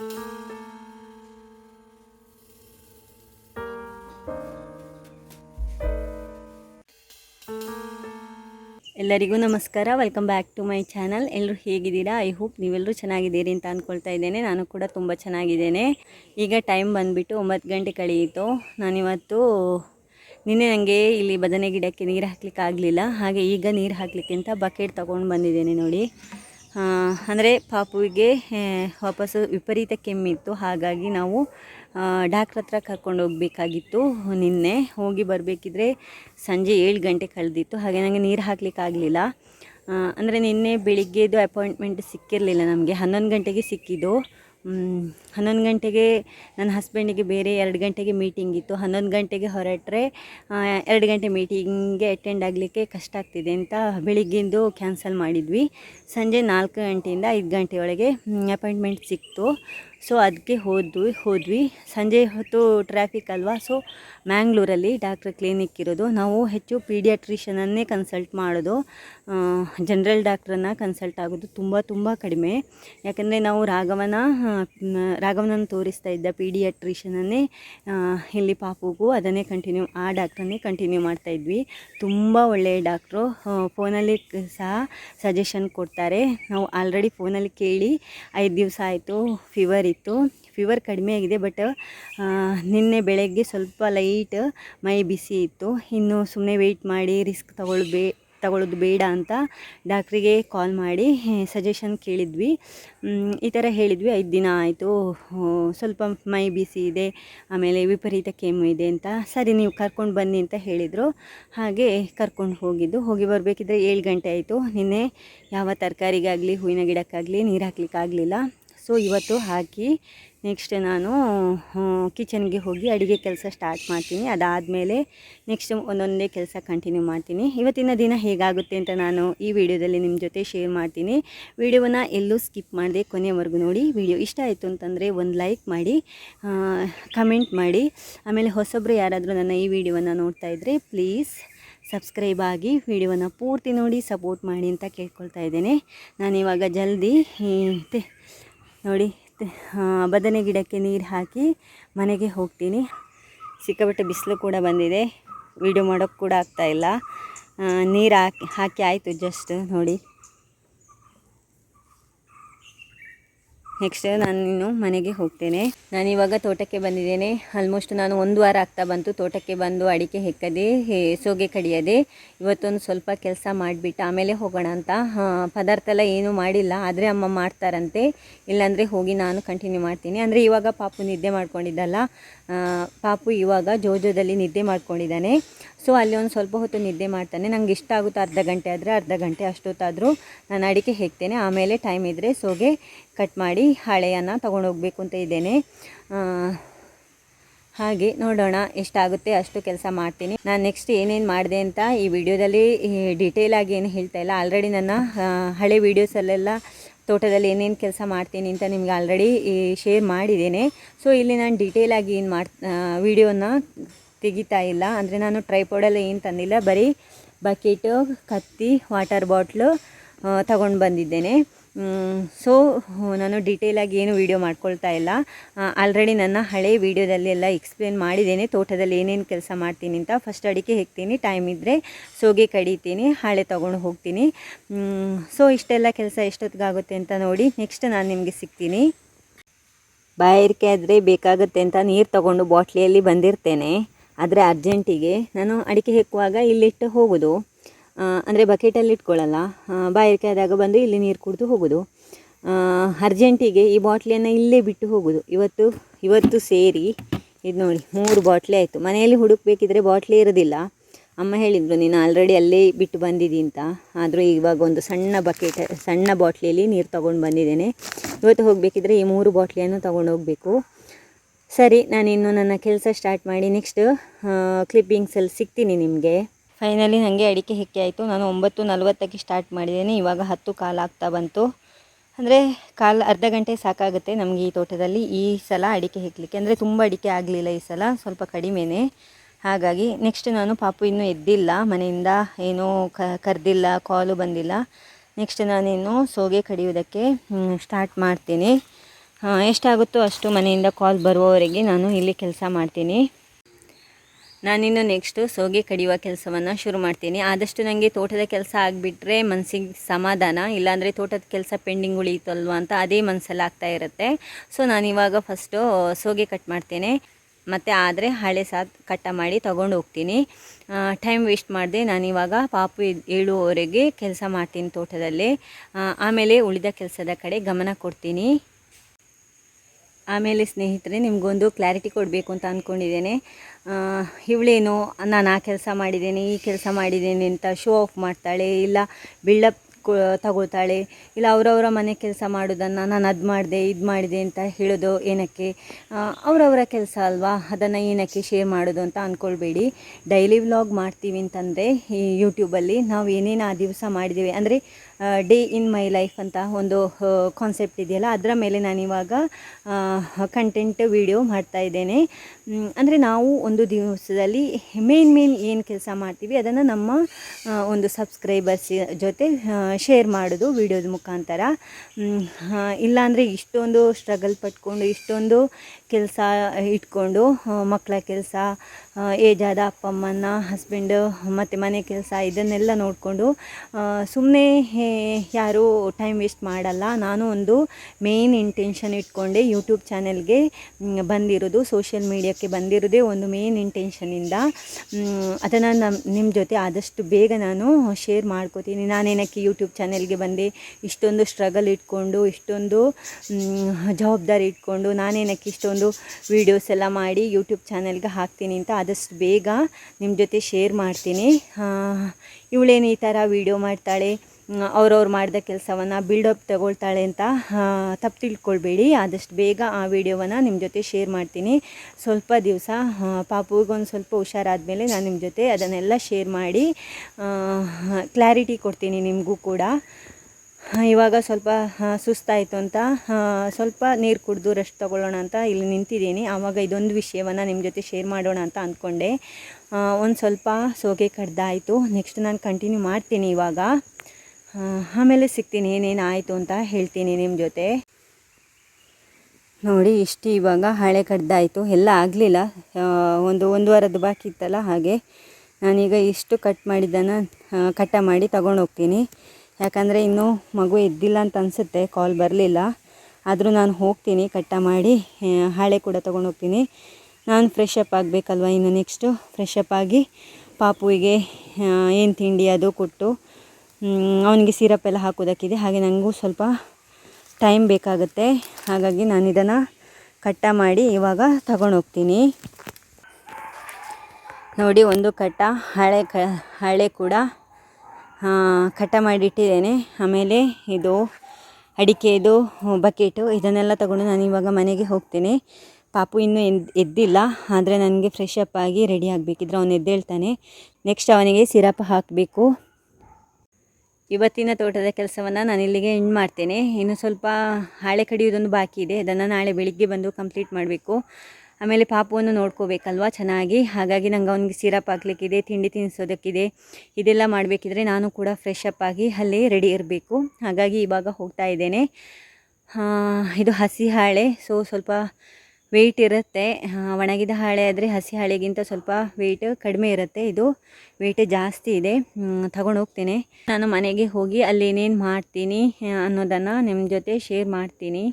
ಎಲ್ಲರಿಗೂ ನಮಸ್ಕಾರ. Welcome back to my channel ಎಲ್ಲರೂ ಹೇಗಿದ್ದೀರಾ? ಐ ಹೋಪ್ ನೀವೆಲ್ಲರೂ ಚೆನ್ನಾಗಿದ್ದೀರಿ ಅಂತ ಅಂದ್ಕೊಳ್ತಾ ಇದ್ದೇನೆ. ನಾನು ಕೂಡ ತುಂಬ ಚೆನ್ನಾಗಿದ್ದೇನೆ. ಈಗ ಟೈಮ್ ಬಂದುಬಿಟ್ಟು ಒಂಬತ್ತು ಗಂಟೆ ಕಳೆಯಿತು. ನಾನಿವತ್ತು ನಿನ್ನೆ ನನಗೆ ಇಲ್ಲಿ ಬದನೆ ಗಿಡಕ್ಕೆ ನೀರು ಹಾಕ್ಲಿಕ್ಕೆ ಆಗಲಿಲ್ಲ. ಹಾಗೆ ಈಗ ನೀರು ಹಾಕಲಿಕ್ಕೆ ಬಕೆಟ್ ತೊಗೊಂಡು ಬಂದಿದ್ದೇನೆ ನೋಡಿ. ಅಂದರೆ ಪಾಪುವಿಗೆ ವಾಪಸ್ಸು ವಿಪರೀತ ಕೆಮ್ಮಿತ್ತು. ಹಾಗಾಗಿ ನಾವು ಡಾಕ್ಟ್ರ್ ಹತ್ರ ಕರ್ಕೊಂಡು ಹೋಗಬೇಕಾಗಿತ್ತು ನಿನ್ನೆ. ಹೋಗಿ ಬರಬೇಕಿದ್ರೆ ಸಂಜೆ ಏಳು ಗಂಟೆ ಕಳೆದಿತ್ತು. ಹಾಗೆ ನನಗೆ ನೀರು ಹಾಕ್ಲಿಕ್ಕೆ ಆಗಲಿಲ್ಲ. ಅಂದರೆ ನಿನ್ನೆ ಬೆಳಿಗ್ಗೆದು ಅಪಾಯಿಂಟ್ಮೆಂಟ್ ಸಿಕ್ಕಿರಲಿಲ್ಲ ನಮಗೆ. ಹನ್ನೊಂದು ಗಂಟೆಗೆ ಸಿಕ್ಕಿದ್ದು. ಹನ್ನೊಂದು ಗಂಟೆಗೆ ನನ್ನ ಹಸ್ಬೆಂಡಿಗೆ ಬೇರೆ ಎರಡು ಗಂಟೆಗೆ ಮೀಟಿಂಗ್ ಇತ್ತು. ಹನ್ನೊಂದು ಗಂಟೆಗೆ ಹೊರಟ್ರೆ ಎರಡು ಗಂಟೆ ಮೀಟಿಂಗ್ಗೆ ಅಟೆಂಡ್ ಆಗಲಿಕ್ಕೆ ಕಷ್ಟ ಆಗ್ತಿದೆ ಅಂತ ಬೆಳಿಗ್ಗೆಂದು ಕ್ಯಾನ್ಸಲ್ ಮಾಡಿದ್ವಿ. ಸಂಜೆ ನಾಲ್ಕು ಗಂಟೆಯಿಂದ ಐದು ಗಂಟೆಯೊಳಗೆ ಅಪಾಯಿಂಟ್ಮೆಂಟ್ ಸಿಕ್ತು. ಸೊ ಅದಕ್ಕೆ ಹೋದ್ವಿ ಹೋದ್ವಿ. ಸಂಜೆ ಹೊತ್ತು ಟ್ರಾಫಿಕ್ ಅಲ್ವಾ? ಸೊ ಮ್ಯಾಂಗ್ಳೂರಲ್ಲಿ ಡಾಕ್ಟ್ರ್ ಕ್ಲಿನಿಕ್ ಇರೋದು. ನಾವು ಹೆಚ್ಚು ಪೀಡಿಯಾಟ್ರಿಷನನ್ನೇ ಕನ್ಸಲ್ಟ್ ಮಾಡೋದು. ಜನರಲ್ ಡಾಕ್ಟ್ರನ್ನ ಕನ್ಸಲ್ಟ್ ಆಗೋದು ತುಂಬ ತುಂಬ ಕಡಿಮೆ. ಯಾಕಂದರೆ ನಾವು ರಾಘವನ ರಾಘವನನ್ನು ತೋರಿಸ್ತಾ ಇದ್ದ ಪೀಡಿಯಾಟ್ರಿಷನನ್ನೇ ಆ, ಇಲ್ಲಿ ಪಾಪುಗೂ ಅದನ್ನೇ ಕಂಟಿನ್ಯೂ ಆ ಡಾಕ್ಟ್ರನ್ನೇ ಕಂಟಿನ್ಯೂ ಮಾಡ್ತಾ ಇದ್ವಿ. ತುಂಬ ಒಳ್ಳೆಯ ಡಾಕ್ಟ್ರು ಫೋನಲ್ಲಿ ಸಹ ಸಜೆಷನ್ ಕೊಡ್ತಾರೆ. ನಾವು ಆಲ್ರೆಡಿ ಫೋನಲ್ಲಿ ಕೇಳಿ ಐದು ದಿವಸ ಆಯಿತು ಫೀವರ್ ಇತ್ತು. ಫೀವರ್ ಕಡಿಮೆ ಆಗಿದೆ ಬಟ್ ನಿನ್ನೆ ಬೆಳಗ್ಗೆ ಸ್ವಲ್ಪ ಲೈಟ್ ಮೈ ಬಿಸಿ ಇತ್ತು. ಇನ್ನು ಸುಮ್ಮನೆ ವೆಯ್ಟ್ ಮಾಡಿ ರಿಸ್ಕ್ ತಗೊಳ್ಬೇ, ತಗೊಳ್ಳೋದು ಬೇಡ ಅಂತ ಡಾಕ್ಟ್ರಿಗೆ ಕಾಲ್ ಮಾಡಿ ಸಜೆಷನ್ ಕೇಳಿದ್ವಿ. ಈ ಥರ ಹೇಳಿದ್ವಿ. ಐದು ದಿನ ಆಯಿತು. ಸ್ವಲ್ಪ ಮೈ ಬಿಸಿ ಇದೆ, ಆಮೇಲೆ ವಿಪರೀತ ಕೆಮ್ಮು ಇದೆ ಅಂತ. ಸರಿ, ನೀವು ಕರ್ಕೊಂಡು ಬನ್ನಿ ಅಂತ ಹೇಳಿದರು. ಹಾಗೆ ಕರ್ಕೊಂಡು ಹೋಗಿದ್ದು. ಹೋಗಿ ಬರಬೇಕಿದ್ರೆ ಏಳು ಗಂಟೆ ಆಯಿತು. ನಿನ್ನೆ ಯಾವ ತರಕಾರಿಗಾಗಲಿ, ಹೂವಿನ ಗಿಡಕ್ಕಾಗಲಿ, ನೀರು ಹಾಕ್ಲಿಕ್ಕಾಗಲಿಲ್ಲ. ಸೊ ಇವತ್ತು ಹಾಕಿ ನೆಕ್ಸ್ಟ್ ನಾನು ಕಿಚನ್ಗೆ ಹೋಗಿ ಅಡುಗೆ ಕೆಲಸ ಸ್ಟಾರ್ಟ್ ಮಾಡ್ತೀನಿ. ಅದಾದಮೇಲೆ ನೆಕ್ಸ್ಟ್ ಒಂದೊಂದೇ ಕೆಲಸ ಕಂಟಿನ್ಯೂ ಮಾಡ್ತೀನಿ. ಇವತ್ತಿನ ದಿನ ಹೇಗಾಗುತ್ತೆ ಅಂತ ನಾನು ಈ ವಿಡಿಯೋದಲ್ಲಿ ನಿಮ್ಮ ಜೊತೆ ಶೇರ್ ಮಾಡ್ತೀನಿ. ವಿಡಿಯೋನ ಎಲ್ಲೂ ಸ್ಕಿಪ್ ಮಾಡಿದೆ ಕೊನೆವರೆಗೂ ನೋಡಿ. ವಿಡಿಯೋ ಇಷ್ಟ ಆಯಿತು ಅಂತಂದರೆ ಒಂದು ಲೈಕ್ ಮಾಡಿ ಕಮೆಂಟ್ ಮಾಡಿ. ಆಮೇಲೆ ಹೊಸೊಬ್ಬರು ಯಾರಾದರೂ ನನ್ನ ಈ ವಿಡಿಯೋವನ್ನು ನೋಡ್ತಾ ಇದ್ದರೆ ಪ್ಲೀಸ್ ಸಬ್ಸ್ಕ್ರೈಬ್ ಆಗಿ ವಿಡಿಯೋವನ್ನು ಪೂರ್ತಿ ನೋಡಿ ಸಪೋರ್ಟ್ ಮಾಡಿ ಅಂತ ಕೇಳ್ಕೊಳ್ತಾ ಇದ್ದೇನೆ. ನಾನಿವಾಗ ಜಲ್ದಿ ನೋಡಿ ಬದನೆ ಗಿಡಕ್ಕೆ ನೀರು ಹಾಕಿ ಮನೆಗೆ ಹೋಗ್ತೀನಿ. ಸಿಕ್ಕಾಪಟ್ಟೆ ಬಿಸಿಲು ಕೂಡ ಬಂದಿದೆ. ವಿಡಿಯೋ ಮಾಡೋಕ್ಕೆ ಕೂಡ ಆಗ್ತಾಯಿಲ್ಲ ನೀರು ಹಾಕಿ ಹಾಕಿ ಆಯಿತು ಜಸ್ಟ್ ನೋಡಿ. ನೆಕ್ಸ್ಟ್ ನಾನು ಇನ್ನು ಮನೆಗೆ ಹೋಗ್ತೇನೆ. ನಾನು ಇವಾಗ ತೋಟಕ್ಕೆ ಬಂದಿದ್ದೇನೆ. ಆಲ್ಮೋಸ್ಟ್ ನಾನು ಒಂದು ವಾರ ಆಗ್ತಾ ಬಂತು. ತೋಟಕ್ಕೆ ಬಂದು ಅಡಿಕೆ ಹೆಕ್ಕದೆ ಸೋಗೆ ಕಡಿಯದೆ, ಇವತ್ತೊಂದು ಸ್ವಲ್ಪ ಕೆಲಸ ಮಾಡಿಬಿಟ್ಟು ಆಮೇಲೆ ಹೋಗೋಣ ಅಂತ. ಪದಾರ್ಥ ಎಲ್ಲ ಏನೂ ಮಾಡಿಲ್ಲ. ಆದರೆ ಅಮ್ಮ ಮಾಡ್ತಾರಂತೆ. ಇಲ್ಲಾಂದರೆ ಹೋಗಿ ನಾನು ಕಂಟಿನ್ಯೂ ಮಾಡ್ತೀನಿ. ಅಂದರೆ ಇವಾಗ ಪಾಪು ನಿದ್ದೆ ಮಾಡ್ಕೊಂಡಿದ್ದಲ್ಲ. ಪಾಪು ಇವಾಗ ಜೋಜೋದಲ್ಲಿ ನಿದ್ದೆ ಮಾಡ್ಕೊಂಡಿದ್ದಾನೆ. ಸೊ, ಅಲ್ಲಿ ಒಂದು ಸ್ವಲ್ಪ ಹೊತ್ತು ನಿದ್ದೆ ಮಾಡ್ತಾನೆ. ನಂಗೆ ಇಷ್ಟ ಆಗುತ್ತೆ ಅರ್ಧ ಗಂಟೆ ಆದರೆ ಅರ್ಧ ಗಂಟೆ ಅಷ್ಟೊತ್ತಾದರೂ ನಾನು ಅಡಿಕೆ ಹೆಕ್ತೇನೆ. ಆಮೇಲೆ ಟೈಮ್ ಇದ್ದರೆ ಸೋಗೆ ಕಟ್ ಮಾಡಿ ಹಳೆಯನ್ನು ತೊಗೊಂಡೋಗ್ಬೇಕು ಅಂತ ಇದ್ದೇನೆ. ಹಾಗೆ ನೋಡೋಣ ಎಷ್ಟಾಗುತ್ತೆ ಅಷ್ಟು ಕೆಲಸ ಮಾಡ್ತೀನಿ. ನಾನು ನೆಕ್ಸ್ಟ್ ಏನೇನು ಮಾಡಿದೆ ಅಂತ ಈ ವಿಡಿಯೋದಲ್ಲಿ ಡೀಟೇಲಾಗಿ ಏನು ಹೇಳ್ತಾ ಇಲ್ಲ. ಆಲ್ರೆಡಿ ನನ್ನ ಹಳೆ ವೀಡಿಯೋಸಲ್ಲೆಲ್ಲ ತೋಟದಲ್ಲಿ ಏನೇನು ಕೆಲಸ ಮಾಡ್ತೀನಿ ಅಂತ ನಿಮ್ಗೆ ಆಲ್ರೆಡಿ ಶೇರ್ ಮಾಡಿದ್ದೇನೆ. ಸೊ ಇಲ್ಲಿ ನಾನು ಡೀಟೇಲ್ ಆಗಿ ಏನು ಮಾಡ್ ವಿಡಿಯೋನ ತೆಗಿತಾ ಇಲ್ಲ. ಅಂದರೆ ನಾನು ಟ್ರೈಪೋಡೆಲ್ಲ ಏನು ತಂದಿಲ್ಲ. ಬರೀ ಬಕೆಟು ಕತ್ತಿ ವಾಟರ್ ಬಾಟ್ಲು ತಗೊಂಡು ಬಂದಿದ್ದೇನೆ. ಸೊ ನಾನು ಡೀಟೇಲಾಗಿ ಏನು ವೀಡಿಯೋ ಮಾಡ್ಕೊಳ್ತಾ ಇಲ್ಲ. ಆಲ್ರೆಡಿ ನನ್ನ ಹಳೆ ವೀಡಿಯೋದಲ್ಲಿ ಎಲ್ಲ ಎಕ್ಸ್ಪ್ಲೇನ್ ಮಾಡಿದ್ದೇನೆ. ತೋಟದಲ್ಲಿ ಏನೇನು ಕೆಲಸ ಮಾಡ್ತೀನಿ ಅಂತ ಫಸ್ಟ್ ಅಡಿಕೆ ಹೆಕ್ತೀನಿ ಟೈಮ್ ಇದ್ದರೆ ಸೋಗೆ ಕಡಿತೀನಿ, ಹಾಳೆ ತೊಗೊಂಡು ಹೋಗ್ತೀನಿ. ಸೊ ಇಷ್ಟೆಲ್ಲ ಕೆಲಸ ಎಷ್ಟೊತ್ತಿಗಾಗುತ್ತೆ ಅಂತ ನೋಡಿ ನೆಕ್ಸ್ಟ್ ನಾನು ನಿಮಗೆ ಸಿಗ್ತೀನಿ. ಬಾಯಾರಿಕೆ ಆದರೆ ಬೇಕಾಗುತ್ತೆ ಅಂತ ನೀರು ತಗೊಂಡು ಬಾಟ್ಲಿಯಲ್ಲಿ ಬಂದಿರ್ತೇನೆ. ಆದರೆ ಅರ್ಜೆಂಟಿಗೆ ನಾನು ಅಡಿಕೆ ಹೆಕ್ಕುವಾಗ ಇಲ್ಲಿಟ್ಟು ಹೋಗೋದು. ಅಂದರೆ ಬಕೆಟಲ್ಲಿ ಇಟ್ಕೊಳ್ಳಲ್ಲ. ಬಾಯಾರಿಕೆ ಆದಾಗ ಬಂದು ಇಲ್ಲಿ ನೀರು ಕುಡಿದು ಹೋಗೋದು. ಅರ್ಜೆಂಟಿಗೆ ಈ ಬಾಟ್ಲಿಯನ್ನು ಇಲ್ಲೇ ಬಿಟ್ಟು ಹೋಗೋದು. ಇವತ್ತು ಇವತ್ತು ಸೇರಿ, ಇದು ನೋಡಿ, ಮೂರು ಬಾಟ್ಲಿ ಆಯಿತು. ಮನೆಯಲ್ಲಿ ಹುಡುಕ್ಬೇಕಿದ್ರೆ ಬಾಟ್ಲಿ ಇರೋದಿಲ್ಲ. ಅಮ್ಮ ಹೇಳಿದರು, ನೀನು ಆಲ್ರೆಡಿ ಅಲ್ಲೇ ಬಿಟ್ಟು ಬಂದಿದ್ದಿ ಅಂತ. ಆದರೂ ಇವಾಗ ಒಂದು ಸಣ್ಣ ಬಕೆಟ್ ಸಣ್ಣ ಬಾಟ್ಲಿಯಲ್ಲಿ ನೀರು ತೊಗೊಂಡು ಬಂದಿದ್ದೇನೆ. ಇವತ್ತು ಹೋಗಬೇಕಿದ್ರೆ ಈ ಮೂರು ಬಾಟ್ಲಿಯನ್ನು ತೊಗೊಂಡು ಹೋಗಬೇಕು. ಸರಿ, ನಾನಿನ್ನು ನನ್ನ ಕೆಲಸ ಸ್ಟಾರ್ಟ್ ಮಾಡಿ ನೆಕ್ಸ್ಟ್ ಕ್ಲಿಪ್ಪಿಂಗ್ಸಲ್ಲಿ ಸಿಗ್ತೀನಿ ನಿಮಗೆ. ಫೈನಲಿ ನನಗೆ ಅಡಿಕೆ ಹೆಕ್ಕಿ ಆಯಿತು. ನಾನು ಒಂಬತ್ತು ನಲವತ್ತಕ್ಕೆ ಸ್ಟಾರ್ಟ್ ಮಾಡಿದ್ದೀನಿ. ಇವಾಗ ಹತ್ತು ಕಾಲು ಆಗ್ತಾ ಬಂತು. ಅಂದರೆ ಕಾಲು ಅರ್ಧ ಗಂಟೆ ಸಾಕಾಗುತ್ತೆ ನಮಗೆ ಈ ತೋಟದಲ್ಲಿ ಈ ಸಲ ಅಡಿಕೆ ಹೆಕ್ಕಲಿಕ್ಕೆ ಅಂದರೆ ತುಂಬ ಅಡಿಕೆ ಆಗಲಿಲ್ಲ ಈ ಸಲ, ಸ್ವಲ್ಪ ಕಡಿಮೆನೇ. ಹಾಗಾಗಿ ನೆಕ್ಸ್ಟ್ ನಾನು ಪಾಪು ಇನ್ನೂ ಎದ್ದಿಲ್ಲ. ಮನೆಯಿಂದ ಏನೂ ಕರೆದಿಲ್ಲ, ಕಾಲು ಬಂದಿಲ್ಲ. ನೆಕ್ಸ್ಟ್ ನಾನಿನ್ನು ಸೋಗೆ ಕಡಿಯೋದಕ್ಕೆ ಸ್ಟಾರ್ಟ್ ಮಾಡ್ತೀನಿ. ಎಷ್ಟಾಗುತ್ತೋ ಅಷ್ಟು ಮನೆಯಿಂದ ಕಾಲ್ ಬರುವವರೆಗೆ ನಾನು ಇಲ್ಲಿ ಕೆಲಸ ಮಾಡ್ತೀನಿ. ನಾನಿನ್ನು ನೆಕ್ಸ್ಟು ಸೋಗೆ ಕಡಿಯುವ ಕೆಲಸವನ್ನು ಶುರು ಮಾಡ್ತೀನಿ. ಆದಷ್ಟು ನನಗೆ ತೋಟದ ಕೆಲಸ ಆಗಿಬಿಟ್ರೆ ಮನಸ್ಸಿಗೆ ಸಮಾಧಾನ, ಇಲ್ಲಾಂದರೆ ತೋಟದ ಕೆಲಸ ಪೆಂಡಿಂಗ್ ಉಳಿಯಿತಲ್ವ ಅಂತ ಅದೇ ಮನಸ್ಸಲ್ಲಿ ಆಗ್ತಾ ಇರುತ್ತೆ. ಸೊ ನಾನಿವಾಗ ಫಸ್ಟು ಸೋಗೆ ಕಟ್ ಮಾಡ್ತೇನೆ. ಮತ್ತು ಆದರೆ ಹಳೆ ಸಾತ್ ಕಟ್ಟ ಮಾಡಿ ತೊಗೊಂಡು ಹೋಗ್ತೀನಿ. ಟೈಮ್ ವೇಸ್ಟ್ ಮಾಡಿದೆ ನಾನಿವಾಗ ಪಾಪು ಏಳುವವರೆಗೆ ಕೆಲಸ ಮಾಡ್ತೀನಿ ತೋಟದಲ್ಲಿ. ಆಮೇಲೆ ಉಳಿದ ಕೆಲಸದ ಕಡೆ ಗಮನ ಕೊಡ್ತೀನಿ. ಆಮೇಲೆ ಸ್ನೇಹಿತರೆ, ನಿಮಗೊಂದು ಕ್ಲಾರಿಟಿ ಕೊಡಬೇಕು ಅಂತ ಅಂದ್ಕೊಂಡಿದ್ದೇನೆ ಇವಳೇನು, ನಾನು ಆ ಕೆಲಸ ಮಾಡಿದ್ದೇನೆ, ಈ ಕೆಲಸ ಮಾಡಿದ್ದೇನೆ ಅಂತ ಶೋ ಆಫ್ ಮಾಡ್ತಾಳೆ, ಇಲ್ಲ ಬಿಲ್ಡಪ್ ತಗೋತಾಳೆ ಇಲ್ಲ ಅವರವರ ಮನೆ ಕೆಲಸ ಮಾಡೋದನ್ನು ನಾನು ಅದು ಮಾಡಿದೆ, ಇದು ಮಾಡಿದೆ ಅಂತ ಹೇಳೋದು ಏನಕ್ಕೆ? ಅವರವರ ಕೆಲಸ ಅಲ್ವಾ? ಅದನ್ನು ಏನಕ್ಕೆ ಶೇರ್ ಮಾಡೋದು ಅಂತ ಅಂದ್ಕೊಳ್ಬೇಡಿ ಡೈಲಿ ವ್ಲಾಗ್ ಮಾಡ್ತೀವಿ ಅಂತಂದರೆ ಈ ಯೂಟ್ಯೂಬಲ್ಲಿ ನಾವು ಏನೇನು ಆ ದಿವಸ ಮಾಡಿದ್ದೀವಿ, ಅಂದರೆ ಡೇ ಇನ್ ಮೈ ಲೈಫ್ ಅಂತ ಒಂದು ಕಾನ್ಸೆಪ್ಟ್ ಇದೆಯಲ್ಲ, ಅದರ ಮೇಲೆ ನಾನಿವಾಗ ಕಂಟೆಂಟ್ ವೀಡಿಯೋ ಮಾಡ್ತಾ ಇದ್ದೇನೆ. ಅಂದರೆ ನಾವು ಒಂದು ದಿವಸದಲ್ಲಿ ಮೇನ್ ಮೇನ್ ಏನು ಕೆಲಸ ಮಾಡ್ತೀವಿ, ಅದನ್ನು ನಮ್ಮ ಒಂದು ಸಬ್ಸ್ಕ್ರೈಬರ್ಸ್ ಜೊತೆ ಶೇರ್ ಮಾಡೋದು ವಿಡಿಯೋದ ಮುಖಾಂತರ. ಇಲ್ಲಾಂದರೆ ಇಷ್ಟೊಂದು ಸ್ಟ್ರಗಲ್ ಪಟ್ಕೊಂಡು, ಇಷ್ಟೊಂದು ಕೆಲಸ ಇಟ್ಕೊಂಡು ಮಕ್ಕಳ ಕೆಲಸ ಏಜಾದ ಅಪ್ಪ ಅಮ್ಮನ ಹಸ್ಬೆಂಡ್ ಮತ್ತು ಮನೆ ಕೆಲಸ ಇದನ್ನೆಲ್ಲ ನೋಡಿಕೊಂಡು ಸುಮ್ಮನೆ ಯಾರೂ ಟೈಮ್ ವೇಸ್ಟ್ ಮಾಡಲ್ಲ. ನಾನು ಒಂದು ಮೇನ್ ಇಂಟೆನ್ಷನ್ ಇಟ್ಕೊಂಡೆ ಯೂಟ್ಯೂಬ್ ಚಾನೆಲ್ಗೆ ಬಂದಿರೋದು ಸೋಷಿಯಲ್ ಮೀಡಿಯಾಕ್ಕೆ ಬಂದಿರೋದೇ ಒಂದು ಮೇನ್ ಇಂಟೆನ್ಷನಿಂದ ಅದನ್ನು ನಮ್ಮ ನಿಮ್ಮ ಜೊತೆ ಆದಷ್ಟು ಬೇಗ ನಾನು ಶೇರ್ ಮಾಡ್ಕೋತೀನಿ. ನಾನೇನಕ್ಕೆ ಯೂಟ್ಯೂಬ್ ಚಾನೆಲ್ಗೆ ಬಂದೆ, ಇಷ್ಟೊಂದು ಸ್ಟ್ರಗಲ್ ಇಟ್ಕೊಂಡು, ಇಷ್ಟೊಂದು ಜವಾಬ್ದಾರಿ ಇಟ್ಕೊಂಡು, ನಾನೇನಕ್ಕೆ ಇಷ್ಟೊಂದು ವೀಡಿಯೋಸ್ ಎಲ್ಲ ಮಾಡಿ ಯೂಟ್ಯೂಬ್ ಚಾನಲ್ಗೆ ಹಾಕ್ತೀನಿ ಅಂತ ಆದಷ್ಟು ಬೇಗ ನಿಮ್ಮ ಜೊತೆ ಶೇರ್ ಮಾಡ್ತೀನಿ. ಇವಳೇನು ಈ ಥರ ವೀಡಿಯೋ ಮಾಡ್ತಾಳೆ? ಅವ್ರವ್ರು ಮಾಡಿದ ಕೆಲಸವನ್ನು ಬಿಲ್ಡಪ್ ತಗೊಳ್ತಾಳೆ ಅಂತ ತಪ್ಪು ತಿಳ್ಕೊಳ್ಬೇಡಿ. ಆದಷ್ಟು ಬೇಗ ಆ ವಿಡಿಯೋವನ್ನು ನಿಮ್ಮ ಜೊತೆ ಶೇರ್ ಮಾಡ್ತೀನಿ. ಸ್ವಲ್ಪ ದಿವಸ ಪಾಪುಗೊಂದು ಸ್ವಲ್ಪ ಹುಷಾರಾದಮೇಲೆ ನಾನು ನಿಮ್ಮ ಜೊತೆ ಅದನ್ನೆಲ್ಲ ಶೇರ್ ಮಾಡಿ ಕ್ಲಾರಿಟಿ ಕೊಡ್ತೀನಿ ನಿಮಗೂ ಕೂಡ. ಇವಾಗ ಸ್ವಲ್ಪ ಸುಸ್ತಾಯಿತು ಅಂತ ಸ್ವಲ್ಪ ನೀರು ಕುಡಿದು ರೆಸ್ಟ್ ತೊಗೊಳ್ಳೋಣ ಅಂತ ಇಲ್ಲಿ ನಿಂತಿದ್ದೀನಿ. ಆವಾಗ ಇದೊಂದು ವಿಷಯವನ್ನು ನಿಮ್ಮ ಜೊತೆ ಶೇರ್ ಮಾಡೋಣ ಅಂತ ಅಂದ್ಕೊಂಡೆ ಒಂದು ಸ್ವಲ್ಪ ಸೋಗೆ ಕಡ್ದಾಯಿತು. ನೆಕ್ಸ್ಟ್ ನಾನು ಕಂಟಿನ್ಯೂ ಮಾಡ್ತೀನಿ ಇವಾಗ. ಆಮೇಲೆ ಸಿಗ್ತೀನಿ, ಏನೇನು ಆಯಿತು ಅಂತ ಹೇಳ್ತೀನಿ ನಿಮ್ಮ ಜೊತೆ. ನೋಡಿ, ಇಷ್ಟು ಇವಾಗ ಹಳೆ ಕಡ್ದಾಯಿತು. ಎಲ್ಲ ಆಗಲಿಲ್ಲ. ಒಂದು ಒಂದು ವಾರದ ಬಾಕಿ ಇತ್ತಲ್ಲ ಹಾಗೆ. ನಾನೀಗ ಇಷ್ಟು ಕಟ್ ಮಾಡಿದ್ದನ್ನು ಕಟ್ಟ ಮಾಡಿ ತಗೊಂಡು ಹೋಗ್ತೀನಿ. ಯಾಕಂದರೆ ಇನ್ನೂ ಮಗು ಎದ್ದಿಲ್ಲ ಅಂತ ಅನಿಸುತ್ತೆ ಕಾಲ್ ಬರಲಿಲ್ಲ. ಆದರೂ ನಾನು ಹೋಗ್ತೀನಿ, ಕಟ್ಟ ಮಾಡಿ ಹಾಳೆ ಕೂಡ ತೊಗೊಂಡು ಹೋಗ್ತೀನಿ. ನಾನು ಫ್ರೆಶ್ ಅಪ್ ಆಗಬೇಕಲ್ವ ಇನ್ನು ನೆಕ್ಸ್ಟು ಫ್ರೆಶ್ ಅಪ್ ಆಗಿ ಪಾಪುವಿಗೆ ಏನು ತಿಂಡಿ ಅದು ಕೊಟ್ಟು ಅವನಿಗೆ ಸಿರಪ್ ಎಲ್ಲ ಹಾಕೋದಕ್ಕಿದೆ ಹಾಗೆ ನನಗೂ ಸ್ವಲ್ಪ ಟೈಮ್ ಬೇಕಾಗುತ್ತೆ. ಹಾಗಾಗಿ ನಾನು ಇದನ್ನು ಕಟ್ಟ ಮಾಡಿ ಇವಾಗ ತಗೊಂಡು ಹೋಗ್ತೀನಿ. ನೋಡಿ, ಒಂದು ಕಟ್ಟ, ಹಳೆ ಕ, ಹಳೆ ಕೂಡ ಆ, ಕಟ್ಟ ಮಾಡಿಟ್ಟಿದ್ದೇನೆ. ಆಮೇಲೆ ಇದು ಅಡಿಕೆದು ಬಕೆಟು ಇದನ್ನೆಲ್ಲ ತಗೊಂಡು ನಾನು ಇವಾಗ ಮನೆಗೆ ಹೋಗ್ತೇನೆ. ಪಾಪು ಇನ್ನೂ ಎದ್ ಎದ್ದಿಲ್ಲ. ಆದರೆ ನನಗೆ ಫ್ರೆಶ್ ಅಪ್ ಆಗಿ ರೆಡಿ ಆಗಬೇಕಿದ್ರೆ ಅವನು ಎದ್ದೇಳ್ತಾನೆ. ನೆಕ್ಸ್ಟ್ ಅವನಿಗೆ ಸಿರಪ್ ಹಾಕಬೇಕು. ಇವತ್ತಿನ ತೋಟದ ಕೆಲಸವನ್ನು ನಾನು ಇಲ್ಲಿಗೆ ಎಂಡ್ ಮಾಡ್ತೇನೆ. ಇನ್ನು ಸ್ವಲ್ಪ ಹಾಳೆ ಕಡಿಯೋದೊಂದು ಬಾಕಿ ಇದೆ. ಅದನ್ನು ನಾಳೆ ಬೆಳಿಗ್ಗೆ ಬಂದು ಕಂಪ್ಲೀಟ್ ಮಾಡಬೇಕು. ಆಮೇಲೆ ಪಾಪುವನ್ನು ನೋಡ್ಕೋಬೇಕಲ್ವಾ ಚೆನ್ನಾಗಿ? ಹಾಗಾಗಿ ನಂಗೆ ಅವ್ನಿಗೆ ಸಿರಪ್ ಹಾಕ್ಲಿಕ್ಕಿದೆ, ತಿಂಡಿ ತಿನ್ನಿಸೋದಕ್ಕಿದೆ. ಇದೆಲ್ಲ ಮಾಡಬೇಕಿದ್ರೆ ನಾನು ಕೂಡ ಫ್ರೆಶ್ ಅಪ್ ಆಗಿ ಅಲ್ಲೇ ರೆಡಿ ಇರಬೇಕು. ಹಾಗಾಗಿ ಇವಾಗ ಹೋಗ್ತಾ ಇದ್ದೇನೆ. ಇದು ಹಸಿ ಹಾಳೆ. ಸೊ ಸ್ವಲ್ಪ ವೆಯ್ಟ್ ಇರುತ್ತೆ. ಒಣಗಿದ ಹಾಳೆ ಆದರೆ ಹಸಿ ಹಾಳೆಗಿಂತ ಸ್ವಲ್ಪ ವೆಯ್ಟ್ ಕಡಿಮೆ ಇರುತ್ತೆ. ಇದು ವೆಯ್ಟ್ ಜಾಸ್ತಿ ಇದೆ. ತಗೊಂಡು ಹೋಗ್ತೇನೆ ನಾನು ಮನೆಗೆ ಹೋಗಿ ಅಲ್ಲಿ ಏನೇನು ಮಾಡ್ತೀನಿ ಅನ್ನೋದನ್ನು ನಿಮ್ಮ ಜೊತೆ ಶೇರ್ ಮಾಡ್ತೀನಿ.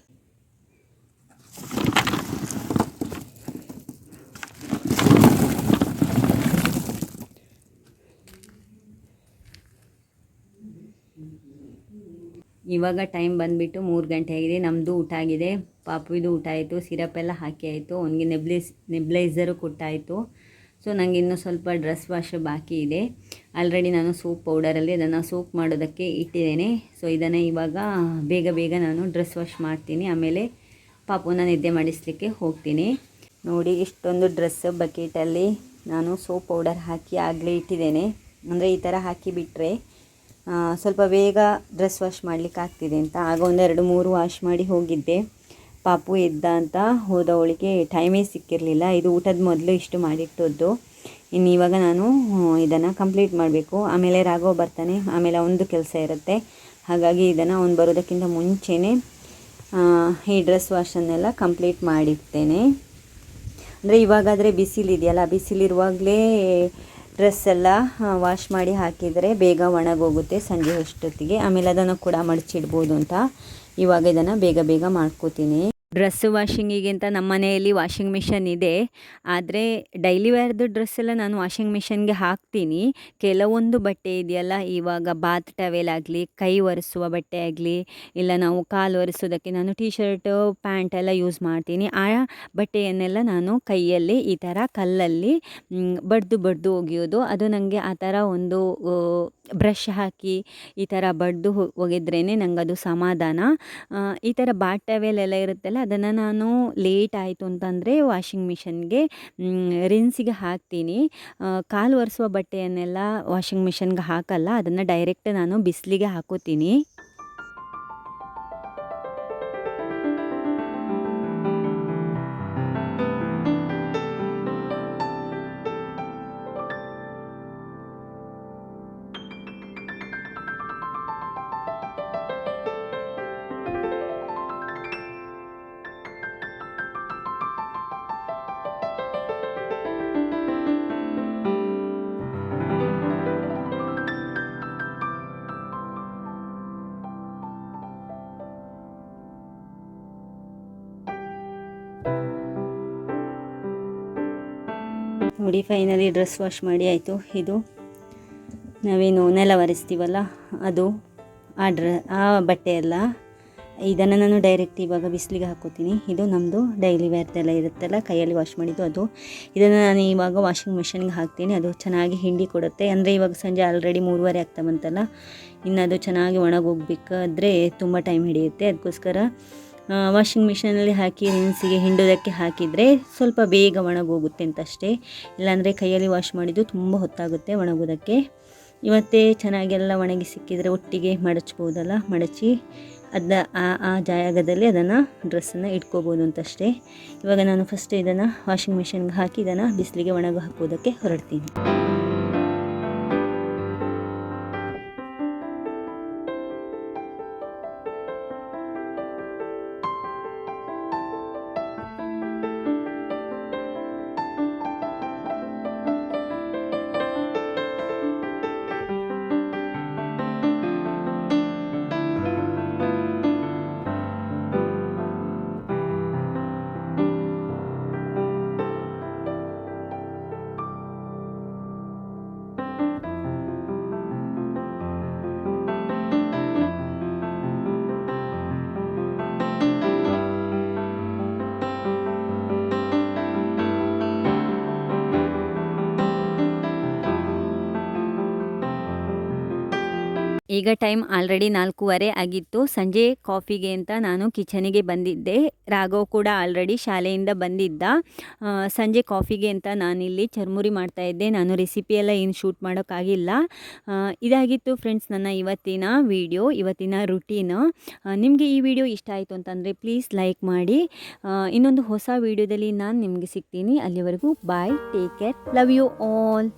ಇವಾಗ ಟೈಮ್ ಬಂದುಬಿಟ್ಟು ಮೂರು ಗಂಟೆ ಆಗಿದೆ ನಮ್ಮದು ಊಟ ಆಗಿದೆ. ಪಾಪುವಿದು ಊಟ ಆಯಿತು ಸಿರಪ್ ಎಲ್ಲ ಹಾಕಿ ಆಯಿತು, ಅವನಿಗೆ ನೆಬ್ಲೈಸ್ ನೆಬ್ಲೈಸರು ಕೊಟ್ಟಾಯಿತು. ಸೊ ನನಗೆ ಇನ್ನೂ ಸ್ವಲ್ಪ ಡ್ರೆಸ್ ವಾಶ್ ಬಾಕಿ ಇದೆ. ಆಲ್ರೆಡಿ ನಾನು ಸೋಪ್ ಪೌಡರಲ್ಲಿ ಅದನ್ನು ಸೋಪ್ ಮಾಡೋದಕ್ಕೆ ಇಟ್ಟಿದ್ದೇನೆ. ಸೊ ಇದನ್ನು ಇವಾಗ ಬೇಗ ಬೇಗ ನಾನು ಡ್ರೆಸ್ ವಾಶ್ ಮಾಡ್ತೀನಿ. ಆಮೇಲೆ ಪಾಪುನ ನಿದ್ದೆ ಮಾಡಿಸ್ಲಿಕ್ಕೆ ಹೋಗ್ತೀನಿ. ನೋಡಿ, ಇಷ್ಟೊಂದು ಡ್ರೆಸ್ ಬಕೆಟಲ್ಲಿ ನಾನು ಸೋಪ್ ಪೌಡರ್ ಹಾಕಿ ಆಗಲೇ ಇಟ್ಟಿದ್ದೇನೆ. ಅಂದರೆ ಈ ಥರ ಹಾಕಿ ಬಿಟ್ಟರೆ ಸ್ವಲ್ಪ ಬೇಗ ಡ್ರೆಸ್ ವಾಶ್ ಮಾಡಲಿಕ್ಕೆ ಆಗ್ತಿದೆ ಅಂತ. ಆಗ ಒಂದೆರಡು ಮೂರು ವಾಶ್ ಮಾಡಿ ಹೋಗಿದ್ದೆ. ಪಾಪು ಎದ್ದ ಅಂತ ಹೋದವಳಿಗೆ ಟೈಮೇ ಸಿಕ್ಕಿರಲಿಲ್ಲ. ಇದು ಊಟದ ಮೊದಲು ಇಷ್ಟು ಮಾಡಿಟ್ಟದ್ದು. ಇನ್ನು ಇವಾಗ ನಾನು ಇದನ್ನು ಕಂಪ್ಲೀಟ್ ಮಾಡಬೇಕು. ಆಮೇಲೆ ರಾಘವ್ ಬರ್ತಾನೆ. ಆಮೇಲೆ ಒಂದು ಕೆಲಸ ಇರುತ್ತೆ. ಹಾಗಾಗಿ ಇದನ್ನು ಅವ್ನು ಬರೋದಕ್ಕಿಂತ ಮುಂಚೆನೇ ಈ ಡ್ರೆಸ್ ವಾಶನ್ನೆಲ್ಲ ಕಂಪ್ಲೀಟ್ ಮಾಡಿರ್ತೇನೆ ಅಂದರೆ ಇವಾಗಾದರೆ ಬಿಸಿಲಿದೆಯಲ್ಲ, ಬಿಸಿಲಿರುವಾಗಲೇ ಡ್ರೆಸ್ ಎಲ್ಲ ವಾಶ್ ಮಾಡಿ ಹಾಕಿದರೆ ಬೇಗ ಒಣಗೋಗುತ್ತೆ ಸಂಜೆ ಅಷ್ಟೊತ್ತಿಗೆ. ಆಮೇಲೆ ಅದನ್ನು ಕೂಡ ಮಡಚಿಡ್ಬೋದು ಅಂತ ಇವಾಗ ಇದನ್ನು ಬೇಗ ಬೇಗ ಮಾಡ್ಕೋತೀನಿ. ಡ್ರೆಸ್ ವಾಷಿಂಗಿಗಿಂತ ನಮ್ಮ ಮನೆಯಲ್ಲಿ ವಾಷಿಂಗ್ ಮಿಷನ್ ಇದೆ. ಆದರೆ ಡೈಲಿ ವೇರ್ದು ಡ್ರೆಸ್ ಎಲ್ಲ ನಾನು ವಾಷಿಂಗ್ ಮಿಷನ್ಗೆ ಹಾಕ್ತೀನಿ. ಕೆಲವೊಂದು ಬಟ್ಟೆ ಇದೆಯಲ್ಲ, ಇವಾಗ ಬಾತ್ ಟವೆಲ್ ಆಗಲಿ, ಕೈ ಒರೆಸುವ ಬಟ್ಟೆ ಆಗಲಿ, ಇಲ್ಲ ನಾವು ಕಾಲು ಒರೆಸೋದಕ್ಕೆ ನಾನು ಟೀ ಶರ್ಟು ಪ್ಯಾಂಟ್ ಎಲ್ಲ ಯೂಸ್ ಮಾಡ್ತೀನಿ. ಆ ಬಟ್ಟೆಯನ್ನೆಲ್ಲ ನಾನು ಕೈಯಲ್ಲಿ ಈ ಥರ ಕಲ್ಲಲ್ಲಿ ಬಡ್ದು ಬಡ್ದು ಒಗೆಯೋದು. ಅದು ನನಗೆ ಆ ಥರ ಒಂದು ಬ್ರಷ್ ಹಾಕಿ ಈ ಥರ ಬಡ್ದು ಒಗೆದ್ರೇ ಅದು ಸಮಾಧಾನ. ಈ ಥರ ಬಾತ್ ಟವೆಲ್ ಎಲ್ಲ ಇರುತ್ತಲ್ಲ ಅದನ್ನು ನಾನು ಲೇಟ್ ಆಯಿತು ಅಂತಂದರೆ ವಾಷಿಂಗ್ ಮಿಷನ್ಗೆ ರಿನ್ಸಿಗೆ ಹಾಕ್ತೀನಿ. ಕಾಲು ಒರೆಸುವ ಬಟ್ಟೆಯನ್ನೆಲ್ಲ ವಾಷಿಂಗ್ ಮಿಷನ್ಗೆ ಹಾಕಲ್ಲ, ಅದನ್ನು ಡೈರೆಕ್ಟ್ ನಾನು ಬಿಸಿಲಿಗೆ ಹಾಕೋತೀನಿ. ನೋಡಿ ಫೈನಲಿ ಡ್ರೆಸ್ ವಾಶ್ ಮಾಡಿ ಆಯಿತು. ಇದು ನಾವೇನು ನೆಲ ಒರೆಸ್ತೀವಲ್ಲ ಅದು ಆ ಡ್ರ, ಆ ಬಟ್ಟೆ ಎಲ್ಲ. ಇದನ್ನು ನಾನು ಡೈರೆಕ್ಟ್ ಇವಾಗ ಬಿಸಿಲಿಗೆ ಹಾಕೋತೀನಿ. ಇದು ನಮ್ಮದು ಡೈಲಿ ವೇರ್ದೆಲ್ಲ ಇರುತ್ತಲ್ಲ, ಕೈಯಲ್ಲಿ ವಾಶ್ ಮಾಡಿದ್ದು ಅದು. ಇದನ್ನು ನಾನು ಇವಾಗ ವಾಷಿಂಗ್ ಮೆಷಿನ್ಗೆ ಹಾಕ್ತೀನಿ. ಅದು ಚೆನ್ನಾಗಿ ಹಿಂಡಿ ಕೊಡುತ್ತೆ. ಅಂದರೆ ಇವಾಗ ಸಂಜೆ ಆಲ್ರೆಡಿ ಮೂರುವರೆ ಆಗ್ತಾ ಬಂತಲ್ಲ, ಇನ್ನು ಅದು ಚೆನ್ನಾಗಿ ಒಣಗೋಗ್ಬೇಕಾದ್ರೆ ತುಂಬ ಟೈಮ್ ಹಿಡಿಯುತ್ತೆ. ಅದಕ್ಕೋಸ್ಕರ ವಾಷಿಂಗ್ ಮಿಷಿನಲ್ಲಿ ಹಾಕಿ ರಿನ್ಸಿಗೆ ಹಿಂಡೋದಕ್ಕೆ ಹಾಕಿದರೆ ಸ್ವಲ್ಪ ಬೇಗ ಒಣಗೋಗುತ್ತೆ ಅಂತ ಅಷ್ಟೇ ಇಲ್ಲಾಂದರೆ ಕೈಯಲ್ಲಿ ವಾಶ್ ಮಾಡಿದ್ದು ತುಂಬ ಹೊತ್ತಾಗುತ್ತೆ ಒಣಗೋದಕ್ಕೆ ಇವತ್ತೇ ಚೆನ್ನಾಗೆಲ್ಲ ಒಣಗಿ ಸಿಕ್ಕಿದರೆ ಒಟ್ಟಿಗೆ ಮಡಚ್ಬೋದಲ್ಲ, ಮಡಚಿ ಅದ ಆ ಆ ಜಾಗದಲ್ಲಿ ಅದನ್ನು ಡ್ರೆಸ್ಸನ್ನು ಇಟ್ಕೋಬೋದು ಅಂತಷ್ಟೇ. ಇವಾಗ ನಾನು ಫಸ್ಟ್ ಇದನ್ನು ವಾಷಿಂಗ್ ಮಿಷಿನ್ಗೆ ಹಾಕಿ, ಇದನ್ನು ಬಿಸಿಲಿಗೆ ಒಣಗಿ ಹಾಕೋದಕ್ಕೆ ಹೊರಡ್ತೀನಿ. ಈಗ ಟೈಮ್ ಆಲ್ರೆಡಿ ನಾಲ್ಕೂವರೆ ಆಗಿತ್ತು. ಸಂಜೆ ಕಾಫಿಗೆ ಅಂತ ನಾನು ಕಿಚನಿಗೆ ಬಂದಿದ್ದೆ. ರಾಘವ್ ಕೂಡ ಆಲ್ರೆಡಿ ಶಾಲೆಯಿಂದ ಬಂದಿದ್ದ. ಸಂಜೆ ಕಾಫಿಗೆ ಅಂತ ನಾನಿಲ್ಲಿ ಚರ್ಮುರಿ ಮಾಡ್ತಾ ಇದ್ದೆ. ನಾನು ರೆಸಿಪಿ ಎಲ್ಲ ಏನು ಶೂಟ್ ಮಾಡೋಕ್ಕಾಗಿಲ್ಲ. ಇದಾಗಿತ್ತು ಫ್ರೆಂಡ್ಸ್ ನನ್ನ ಇವತ್ತಿನ ವಿಡಿಯೋ, ಇವತ್ತಿನ ರುಟೀನ್. ನಿಮಗೆ ಈ ವಿಡಿಯೋ ಇಷ್ಟ ಆಯಿತು ಅಂತಂದರೆ ಪ್ಲೀಸ್ ಲೈಕ್ ಮಾಡಿ. ಇನ್ನೊಂದು ಹೊಸ ವಿಡಿಯೋದಲ್ಲಿ ನಾನು ನಿಮಗೆ ಸಿಗ್ತೀನಿ. ಅಲ್ಲಿವರೆಗೂ bye, take care, love you all.